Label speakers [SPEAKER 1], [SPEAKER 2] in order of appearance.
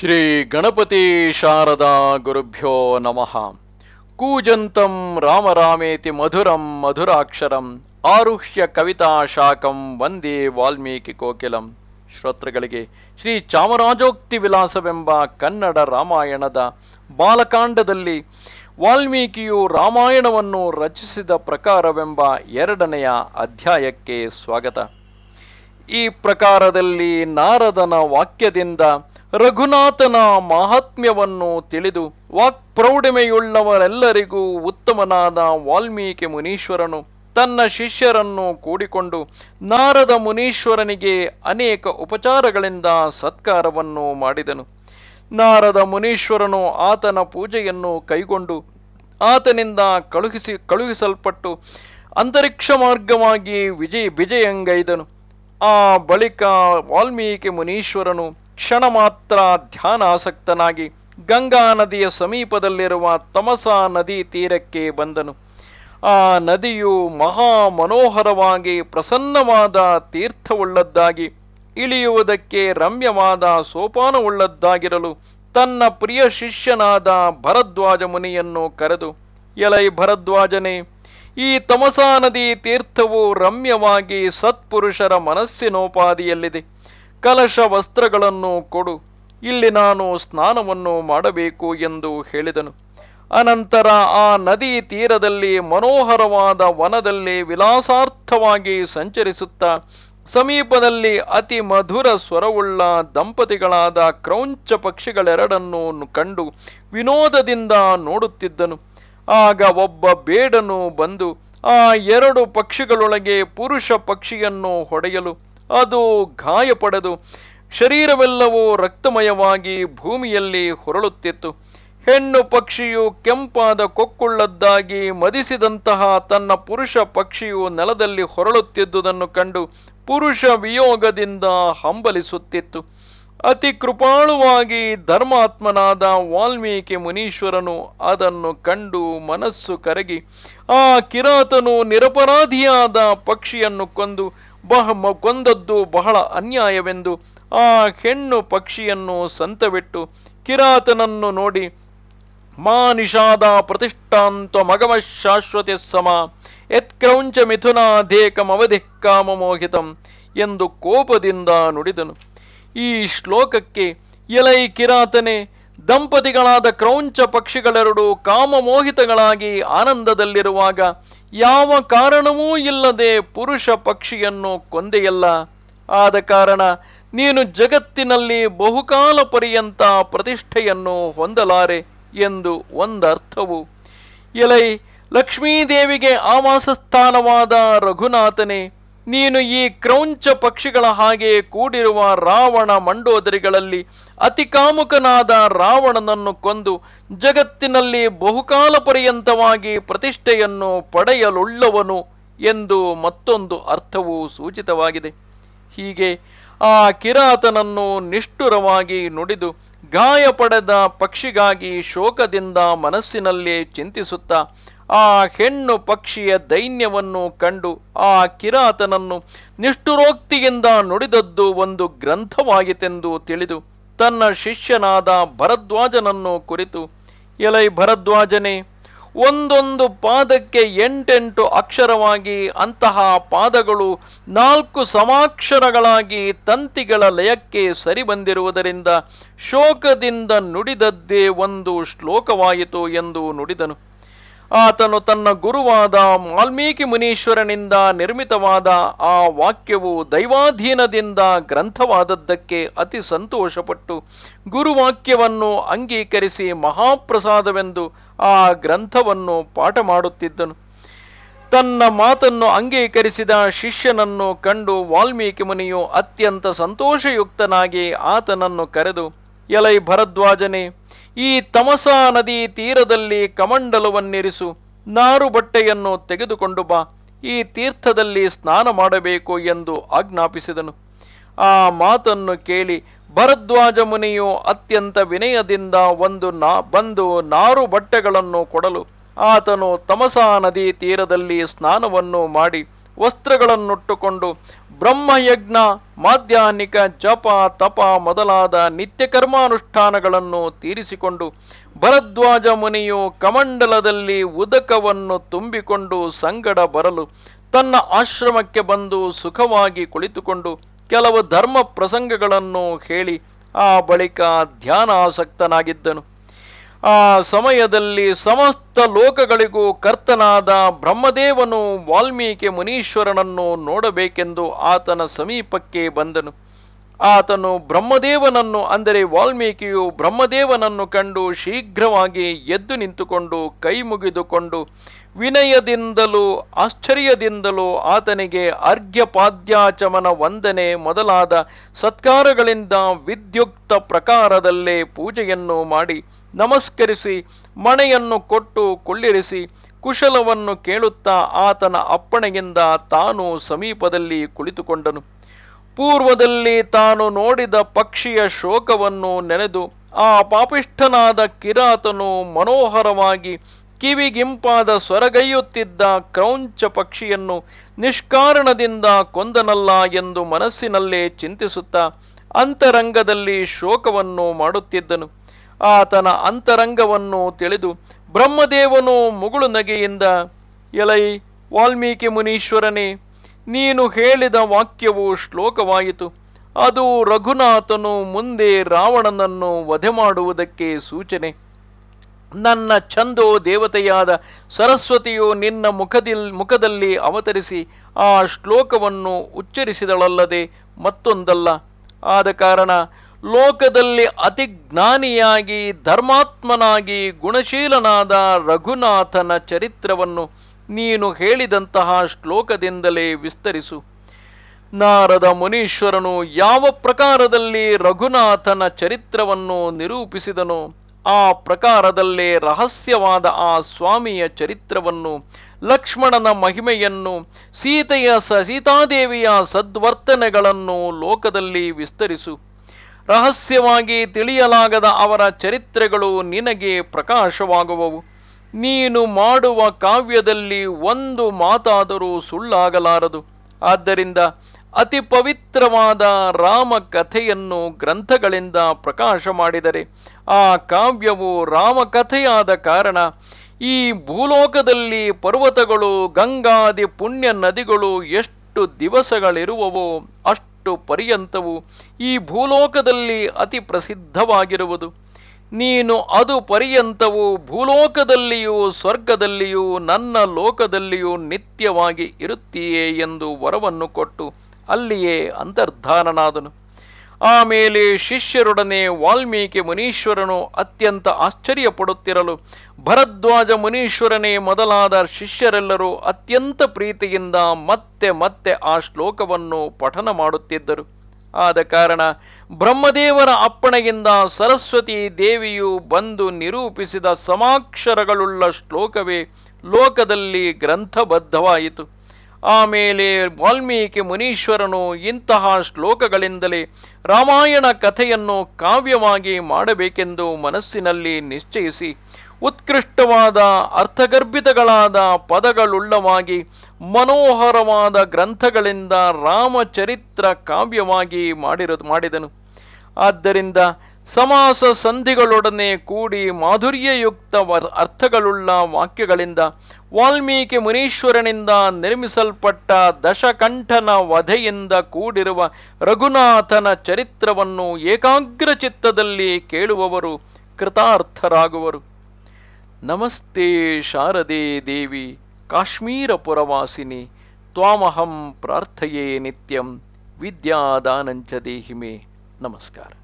[SPEAKER 1] ಶ್ರೀ ಗಣಪತಿ ಶಾರದಾ ಗುರುಭ್ಯೋ ನಮಃ. ಕೂಜಂತಂ ರಾಮರಾಮೇತಿ ಮಧುರಂ ಮಧುರಾಕ್ಷರಂ ಆರುಹ್ಯ ಕವಿತಾ ಶಾಖಂ ವಂದೇ ವಾಲ್ಮೀಕಿ ಕೋಕಿಲಂ. ಶ್ರೋತೃಗಳಿಗೆ ಶ್ರೀ ಚಾಮರಾಜೋಕ್ತಿ ವಿಲಾಸವೆಂಬ ಕನ್ನಡ ರಾಮಾಯಣದ ಬಾಲಕಾಂಡದಲ್ಲಿ ವಾಲ್ಮೀಕಿಯು ರಾಮಾಯಣವನ್ನು ರಚಿಸಿದ ಪ್ರಕಾರವೆಂಬ ಎರಡನೆಯ ಅಧ್ಯಾಯಕ್ಕೆ ಸ್ವಾಗತ. ಈ ಪ್ರಕಾರದಲ್ಲಿ ನಾರದನ ವಾಕ್ಯದಿಂದ ರಘುನಾಥನ ಮಹಾತ್ಮ್ಯವನ್ನು ತಿಳಿದು ವಾಕ್ಪ್ರೌಢಿಮೆಯುಳ್ಳವರೆಲ್ಲರಿಗೂ ಉತ್ತಮನಾದ ವಾಲ್ಮೀಕಿ ಮುನೀಶ್ವರನು ತನ್ನ ಶಿಷ್ಯರನ್ನು ಕೂಡಿಕೊಂಡು ನಾರದ ಮುನೀಶ್ವರನಿಗೆ ಅನೇಕ ಉಪಚಾರಗಳಿಂದ ಸತ್ಕಾರವನ್ನು ಮಾಡಿದನು. ನಾರದ ಮುನೀಶ್ವರನು ಆತನ ಪೂಜೆಯನ್ನು ಕೈಗೊಂಡು ಆತನಿಂದ ಕಳುಹಿಸಿ, ಕಳುಹಿಸಲ್ಪಟ್ಟು ಅಂತರಿಕ್ಷ ಮಾರ್ಗವಾಗಿ ವಿಜಯ, ವಿಜಯಂಗೈದನು. ಆ ಬಳಿಕ ವಾಲ್ಮೀಕಿ ಮುನೀಶ್ವರನು ಕ್ಷಣ ಮಾತ್ರ ಧ್ಯಾನಾಸಕ್ತನಾಗಿ ಗಂಗಾ ನದಿಯ ಸಮೀಪದಲ್ಲಿರುವ ತಮಸಾ ನದಿ ತೀರಕ್ಕೆ ಬಂದನು. ಆ ನದಿಯು ಮಹಾ ಮನೋಹರವಾಗಿ ಪ್ರಸನ್ನವಾದ ತೀರ್ಥವುಳ್ಳದ್ದಾಗಿ, ಇಳಿಯುವುದಕ್ಕೆ ರಮ್ಯವಾದ ಸೋಪಾನವುಳ್ಳದ್ದಾಗಿರಲು ತನ್ನ ಪ್ರಿಯ ಶಿಷ್ಯನಾದ ಭರದ್ವಾಜ ಮುನಿಯನ್ನು ಕರೆದು, ಎಲೈ ಭರದ್ವಾಜನೇ, ಈ ತಮಸಾ ನದಿ ತೀರ್ಥವು ರಮ್ಯವಾಗಿ ಸತ್ಪುರುಷರ ಮನಸ್ಸಿನೋಪಾದಿಯಲ್ಲಿದೆ. ಕಲಶ ವಸ್ತ್ರಗಳನ್ನು ಕೊಡು, ಇಲ್ಲಿ ನಾನು ಸ್ನಾನವನ್ನು ಮಾಡಬೇಕು ಎಂದು ಹೇಳಿದನು. ಅನಂತರ ಆ ನದಿ ತೀರದಲ್ಲಿ ಮನೋಹರವಾದ ವನದಲ್ಲಿ ವಿಲಾಸಾರ್ಥವಾಗಿ ಸಂಚರಿಸುತ್ತಾ ಸಮೀಪದಲ್ಲಿ ಅತಿ ಮಧುರ ಸ್ವರವುಳ್ಳ ದಂಪತಿಗಳಾದ ಕ್ರೌಂಚ ಪಕ್ಷಿಗಳೆರಡನ್ನು ಕಂಡು ವಿನೋದದಿಂದ ನೋಡುತ್ತಿದ್ದನು. ಆಗ ಒಬ್ಬ ಬೇಡನು ಬಂದು ಆ ಎರಡು ಪಕ್ಷಿಗಳೊಳಗೆ ಪುರುಷ ಪಕ್ಷಿಯನ್ನು ಹೊಡೆಯಲು ಅದು ಗಾಯಪಡೆದು. ಶರೀರವೆಲ್ಲವೂ ರಕ್ತಮಯವಾಗಿ ಭೂಮಿಯಲ್ಲಿ ಹೊರಳುತ್ತಿತ್ತು. ಹೆಣ್ಣು ಪಕ್ಷಿಯು ಕೆಂಪಾದ ಕೊಕ್ಕುಳ್ಳದ್ದಾಗಿ ಮದಿಸಿದಂತಹ ತನ್ನ ಪುರುಷ ಪಕ್ಷಿಯು ನೆಲದಲ್ಲಿ ಹೊರಳುತ್ತಿದ್ದುದನ್ನು ಕಂಡು ಪುರುಷ ವಿಯೋಗದಿಂದ ಹಂಬಲಿಸುತ್ತಿತ್ತು. ಅತಿ ಕೃಪಾಳುವಾಗಿ ಧರ್ಮಾತ್ಮನಾದ ವಾಲ್ಮೀಕಿ ಮುನೀಶ್ವರನು ಅದನ್ನು ಕಂಡು ಮನಸ್ಸು ಕರಗಿ, ಆ ಕಿರಾತನು ನಿರಪರಾಧಿಯಾದ ಪಕ್ಷಿಯನ್ನು ಕೊಂದು ಬಹ ಕೊಂದದ್ದು ಬಹಳ ಅನ್ಯಾಯವೆಂದು ಆ ಹೆಣ್ಣು ಪಕ್ಷಿಯನ್ನು ಸಂತವಿಟ್ಟು ಕಿರಾತನನ್ನು ನೋಡಿ, ಮಾ ನಿಷಾದ ಪ್ರತಿಷ್ಠಾಂತ ಮಗಮ ಶಾಶ್ವತಿ ಸಮ ಯತ್ಕ್ರೌಂಚ ಮಿಥುನಾಧೇಕಮವಧಿ ಕಾಮಮೋಹಿತಂ ಎಂದು ಕೋಪದಿಂದ ನುಡಿದನು. ಈ ಶ್ಲೋಕಕ್ಕೆ ಎಲೈ ಕಿರಾತನೆ ದಂಪತಿಗಳಾದ ಕ್ರೌಂಚ ಪಕ್ಷಿಗಳೆರಡು ಕಾಮಮೋಹಿತಗಳಾಗಿ ಆನಂದದಲ್ಲಿರುವಾಗ ಯಾವ ಕಾರಣವೂ ಇಲ್ಲದೆ ಪುರುಷ ಪಕ್ಷಿಯನ್ನು ಕೊಂದೆಯಲ್ಲ. ಆದ ಕಾರಣ ನೀನು ಜಗತ್ತಿನಲ್ಲಿ ಬಹುಕಾಲ ಪರ್ಯಂತ ಪ್ರತಿಷ್ಠೆಯನ್ನು ಹೊಂದಲಾರೆ ಎಂದು ಒಂದರ್ಥವು. ಎಲೈ ಲಕ್ಷ್ಮೀದೇವಿಗೆ ಆವಾಸಸ್ಥಾನವಾದ ರಘುನಾಥನೇ ನೀನು ಈ ಕ್ರೌಂಚ ಪಕ್ಷಿಗಳ ಹಾಗೆ ಕೂಡಿರುವ ರಾವಣ ಮಂಡೋದರಿಗಳಲ್ಲಿ ಅತಿ ಕಾಮುಕನಾದ ರಾವಣನನ್ನು ಕೊಂದು ಜಗತ್ತಿನಲ್ಲಿ ಬಹುಕಾಲ ಪರ್ಯಂತವಾಗಿ ಪ್ರತಿಷ್ಠೆಯನ್ನು ಪಡೆಯಲುಳ್ಳವನು ಎಂದು ಮತ್ತೊಂದು ಅರ್ಥವು ಸೂಚಿತವಾಗಿದೆ. ಹೀಗೆ ಆ ಕಿರಾತನನ್ನು ನಿಷ್ಠುರವಾಗಿ ನುಡಿದು ಗಾಯ ಪಡೆದ ಪಕ್ಷಿಗಾಗಿ ಶೋಕದಿಂದ ಮನಸ್ಸಿನಲ್ಲೇ ಚಿಂತಿಸುತ್ತಾ ಆ ಹೆಣ್ಣು ಪಕ್ಷಿಯ ದೈನ್ಯವನ್ನು ಕಂಡು ಆ ಕಿರಾತನನ್ನು ನಿಷ್ಠುರೋಕ್ತಿಯಿಂದ ನುಡಿದದ್ದು ಒಂದು ಗ್ರಂಥವಾಗಿತೆಂದು ತಿಳಿದು ತನ್ನ ಶಿಷ್ಯನಾದ ಭರದ್ವಾಜನನ್ನು ಕುರಿತು, ಎಲೈ ಭರದ್ವಾಜನೇ, ಒಂದೊಂದು ಪಾದಕ್ಕೆ ಎಂಟೆಂಟು ಅಕ್ಷರವಾಗಿ ಅಂತಹ ಪಾದಗಳು ನಾಲ್ಕು ಸಮಾಕ್ಷರಗಳಾಗಿ ತಂತಿಗಳ ಲಯಕ್ಕೆ ಸರಿ ಬಂದಿರುವುದರಿಂದ ಶೋಕದಿಂದ ನುಡಿದದ್ದೇ ಒಂದು ಶ್ಲೋಕವಾಯಿತು ಎಂದು ನುಡಿದನು. ಆತನು ತನ್ನ ಗುರುವಾದ ವಾಲ್ಮೀಕಿ ಮುನೀಶ್ವರನಿಂದ ನಿರ್ಮಿತವಾದ ಆ ವಾಕ್ಯವು ದೈವಾಧೀನದಿಂದ ಗ್ರಂಥವಾದದ್ದಕ್ಕೆ ಅತಿ ಸಂತೋಷಪಟ್ಟು ಗುರುವಾಕ್ಯವನ್ನು ಅಂಗೀಕರಿಸಿ ಮಹಾಪ್ರಸಾದವೆಂದು ಆ ಗ್ರಂಥವನ್ನು ಪಾಠ ಮಾಡುತ್ತಿದ್ದನು. ತನ್ನ ಮಾತನ್ನು ಅಂಗೀಕರಿಸಿದ ಶಿಷ್ಯನನ್ನು ಕಂಡು ವಾಲ್ಮೀಕಿ ಮುನಿಯು ಅತ್ಯಂತ ಸಂತೋಷಯುಕ್ತನಾಗಿ ಆತನನ್ನು ಕರೆದು, ಎಲೈ ಭರದ್ವಾಜನೇ ಈ ತಮಸಾ ನದಿ ತೀರದಲ್ಲಿ ಕಮಂಡಲವನ್ನಿರಿಸು ನಾರು ಬಟ್ಟೆಯನ್ನು ತೆಗೆದುಕೊಂಡು ಬಾ. ಈ ತೀರ್ಥದಲ್ಲಿ ಸ್ನಾನ ಮಾಡಬೇಕು ಎಂದು ಆಜ್ಞಾಪಿಸಿದನು. ಆ ಮಾತನ್ನು ಕೇಳಿ ಭರದ್ವಾಜ ಮುನಿಯು ಅತ್ಯಂತ ವಿನಯದಿಂದ ಒಂದು ನಾ, ಬಂದು ನಾರು ಬಟ್ಟೆಗಳನ್ನು ಕೊಡಲು ಆತನು ತಮಸಾ ನದಿ ತೀರದಲ್ಲಿ ಸ್ನಾನವನ್ನು ಮಾಡಿ ವಸ್ತ್ರಗಳನ್ನುಟ್ಟುಕೊಂಡು ಬ್ರಹ್ಮಯಜ್ಞ, ಮಾಧ್ಯಾನಿಕ, ಜಪ, ತಪ ಮೊದಲಾದ ನಿತ್ಯ ಕರ್ಮಾನುಷ್ಠಾನಗಳನ್ನು ತೀರಿಸಿಕೊಂಡು ಭರದ್ವಾಜ ಮುನಿಯು ಕಮಂಡಲದಲ್ಲಿ ಉದಕವನ್ನು ತುಂಬಿಕೊಂಡು ಸಂಗಡ ಬರಲು ತನ್ನ ಆಶ್ರಮಕ್ಕೆ ಬಂದು ಸುಖವಾಗಿ ಕುಳಿತುಕೊಂಡು ಕೆಲವು ಧರ್ಮ ಪ್ರಸಂಗಗಳನ್ನು ಹೇಳಿ ಆ ಬಳಿಕ ಧ್ಯಾನಾಸಕ್ತನಾಗಿದ್ದನು. ಆ ಸಮಯದಲ್ಲಿ ಸಮಸ್ತ ಲೋಕಗಳಿಗೂ ಕರ್ತನಾದ ಬ್ರಹ್ಮದೇವನು ವಾಲ್ಮೀಕಿ ಮುನೀಶ್ವರನನ್ನು ನೋಡಬೇಕೆಂದು ಆತನ ಸಮೀಪಕ್ಕೆ ಬಂದನು. ಆತನು ಬ್ರಹ್ಮದೇವನನ್ನು, ಅಂದರೆ ವಾಲ್ಮೀಕಿಯು ಬ್ರಹ್ಮದೇವನನ್ನು ಕಂಡು ಶೀಘ್ರವಾಗಿ ಎದ್ದು ನಿಂತುಕೊಂಡು ಕೈ ಮುಗಿದುಕೊಂಡು ವಿನಯದಿಂದಲೂ ಆಶ್ಚರ್ಯದಿಂದಲೂ ಆತನಿಗೆ ಅರ್ಘ್ಯಪಾದ್ಯಾಚಮನ ವಂದನೆ ಮೊದಲಾದ ಸತ್ಕಾರಗಳಿಂದ ವಿದ್ಯುಕ್ತ ಪ್ರಕಾರದಲ್ಲೇ ಪೂಜೆಯನ್ನು ಮಾಡಿ ನಮಸ್ಕರಿಸಿ, ಮಣೆಯನ್ನು ಕೊಟ್ಟು ಕುಳ್ಳಿರಿಸಿ, ಕುಶಲವನ್ನು ಕೇಳುತ್ತಾ ಆತನ ಅಪ್ಪಣೆಯಿಂದ ತಾನು ಸಮೀಪದಲ್ಲಿ ಕುಳಿತುಕೊಂಡನು. ಪೂರ್ವದಲ್ಲಿ ತಾನು ನೋಡಿದ ಪಕ್ಷಿಯ ಶೋಕವನ್ನು ನೆನೆದು ಆ ಪಾಪಿಷ್ಠನಾದ ಕಿರಾತನು ಮನೋಹರವಾಗಿ ಕಿವಿಗಿಂಪಾದ ಸ್ವರಗೈಯುತ್ತಿದ್ದ ಕ್ರೌಂಚ ಪಕ್ಷಿಯನ್ನು ನಿಷ್ಕಾರಣದಿಂದ ಕೊಂದನಲ್ಲ ಎಂದು ಮನಸ್ಸಿನಲ್ಲೇ ಚಿಂತಿಸುತ್ತಾ ಅಂತರಂಗದಲ್ಲಿ ಶೋಕವನ್ನು ಮಾಡುತ್ತಿದ್ದನು. ಆತನ ಅಂತರಂಗವನ್ನು ತಿಳಿದು ಬ್ರಹ್ಮದೇವನು ಮುಗುಳು ನಗೆಯಿಂದ ಎಲೈ ವಾಲ್ಮೀಕಿ ಮುನೀಶ್ವರನೇ ನೀನು ಹೇಳಿದ ವಾಕ್ಯವು ಶ್ಲೋಕವಾಯಿತು. ಅದು ರಘುನಾಥನು ಮುಂದೆ ರಾವಣನನ್ನು ವಧೆ ಮಾಡುವುದಕ್ಕೆ ಸೂಚನೆ. ನನ್ನ ಛಂದೋ ದೇವತೆಯಾದ ಸರಸ್ವತಿಯು ನಿನ್ನ ಮುಖದಿಲ್, ಮುಖದಲ್ಲಿ ಅವತರಿಸಿ ಆ ಶ್ಲೋಕವನ್ನು ಉಚ್ಚರಿಸಿದಳಲ್ಲದೆ ಮತ್ತೊಂದಲ್ಲ. ಆದ ಕಾರಣ ಲೋಕದಲ್ಲಿ ಅತಿ ಜ್ಞಾನಿಯಾಗಿ ಧರ್ಮಾತ್ಮನಾಗಿ, ಗುಣಶೀಲನಾದ ರಘುನಾಥನ ಚರಿತ್ರವನ್ನು ನೀನು ಹೇಳಿದಂತಹ ಶ್ಲೋಕದಿಂದಲೇ ವಿಸ್ತರಿಸು. ನಾರದ ಮುನೀಶ್ವರನು ಯಾವ ಪ್ರಕಾರದಲ್ಲಿ ರಘುನಾಥನ ಚರಿತ್ರವನ್ನು ನಿರೂಪಿಸಿದನೋ ಆ ಪ್ರಕಾರದಲ್ಲೇ ರಹಸ್ಯವಾದ ಆ ಸ್ವಾಮಿಯ ಚರಿತ್ರವನ್ನು, ಲಕ್ಷ್ಮಣನ ಮಹಿಮೆಯನ್ನು, ಸೀತೆಯ ಸ ಸೀತಾದೇವಿಯ ಸದ್ವರ್ತನೆಗಳನ್ನು ಲೋಕದಲ್ಲಿ ವಿಸ್ತರಿಸು. ರಹಸ್ಯವಾಗಿ ತಿಳಿಯಲಾಗದ ಅವರ ಚರಿತ್ರೆಗಳು ನಿನಗೆ ಪ್ರಕಾಶವಾಗುವವು. ನೀನು ಮಾಡುವ ಕಾವ್ಯದಲ್ಲಿ ಒಂದು ಮಾತಾದರೂ ಸುಳ್ಳಾಗಲಾರದು. ಆದ್ದರಿಂದ ಅತಿ ಪವಿತ್ರವಾದ ರಾಮ ಕಥೆಯನ್ನು ಗ್ರಂಥಗಳಿಂದ ಪ್ರಕಾಶ ಮಾಡಿದರೆ ಆ ಕಾವ್ಯವು ರಾಮಕಥೆಯಾದ ಕಾರಣ ಈ ಭೂಲೋಕದಲ್ಲಿ ಪರ್ವತಗಳು, ಗಂಗಾದಿ ಪುಣ್ಯ ನದಿಗಳು ಎಷ್ಟು ದಿವಸಗಳಿರುವವೋ ಅಷ್ಟು ಪರ್ಯಂತವು ಈ ಭೂಲೋಕದಲ್ಲಿ ಅತಿ ಪ್ರಸಿದ್ಧವಾಗಿರುವುದು. ನೀನು ಅದು ಪರ್ಯಂತವು ಭೂಲೋಕದಲ್ಲಿಯೂ ಸ್ವರ್ಗದಲ್ಲಿಯೂ ನನ್ನ ಲೋಕದಲ್ಲಿಯೂ ನಿತ್ಯವಾಗಿ ಇರುತ್ತೀಯೇ ಎಂದು ವರವನ್ನು ಕೊಟ್ಟು ಅಲ್ಲಿಯೇ ಅಂತರ್ಧಾನನಾದನು. ಆಮೇಲೆ ಶಿಷ್ಯರೊಡನೆ ವಾಲ್ಮೀಕಿ ಮುನೀಶ್ವರನು ಅತ್ಯಂತ ಆಶ್ಚರ್ಯಪಡುತ್ತಿರಲು, ಭರದ್ವಾಜ ಮುನೀಶ್ವರನೇ ಮೊದಲಾದ ಶಿಷ್ಯರೆಲ್ಲರೂ ಅತ್ಯಂತ ಪ್ರೀತಿಯಿಂದ ಮತ್ತೆ ಮತ್ತೆ ಆ ಶ್ಲೋಕವನ್ನು ಪಠನ ಮಾಡುತ್ತಿದ್ದರು. ಆದ ಕಾರಣ ಬ್ರಹ್ಮದೇವರ ಅಪ್ಪಣೆಯಿಂದ ಸರಸ್ವತಿ ದೇವಿಯು ಬಂದು ನಿರೂಪಿಸಿದ ಸಮಾಕ್ಷರಗಳುಳ್ಳ ಶ್ಲೋಕವೇ ಲೋಕದಲ್ಲಿ ಗ್ರಂಥಬದ್ಧವಾಯಿತು. ಆಮೇಲೆ ವಾಲ್ಮೀಕಿ ಮುನೀಶ್ವರನು ಇಂತಹ ಶ್ಲೋಕಗಳಿಂದಲೇ ರಾಮಾಯಣ ಕಥೆಯನ್ನು ಕಾವ್ಯವಾಗಿ ಮಾಡಬೇಕೆಂದು ಮನಸ್ಸಿನಲ್ಲಿ ನಿಶ್ಚಯಿಸಿ ಉತ್ಕೃಷ್ಟವಾದ, ಅರ್ಥಗರ್ಭಿತಗಳಾದ ಪದಗಳುಳ್ಳವಾಗಿ, ಮನೋಹರವಾದ ಗ್ರಂಥಗಳಿಂದ ರಾಮಚರಿತ್ರ ಕಾವ್ಯವಾಗಿ ಮಾಡಿರೋದು ಮಾಡಿದನು. ಆದ್ದರಿಂದ ಸಮಾಸ ಸಂಧಿಗಳೊಡನೆ ಕೂಡಿ ಮಾಧುರ್ಯಯುಕ್ತ ಅರ್ಥಗಳುಳ್ಳ ವಾಕ್ಯಗಳಿಂದ ವಾಲ್ಮೀಕಿ ಮುನೀಶ್ವರನಿಂದ ನಿರ್ಮಿಸಲ್ಪಟ್ಟ ದಶಕಂಠನ ವಧೆಯಿಂದ ಕೂಡಿರುವ ರಘುನಾಥನ ಚರಿತ್ರವನ್ನು ಏಕಾಗ್ರ ಚಿತ್ತದಲ್ಲಿ ಕೇಳುವವರು ಕೃತಾರ್ಥರಾಗುವರು. नमस्ते शारदे देवी काश्मीरपुरवासिनि तामहम प्रार्थये नित्यं विद्यादानञ्च देहि मे। नमस्कार।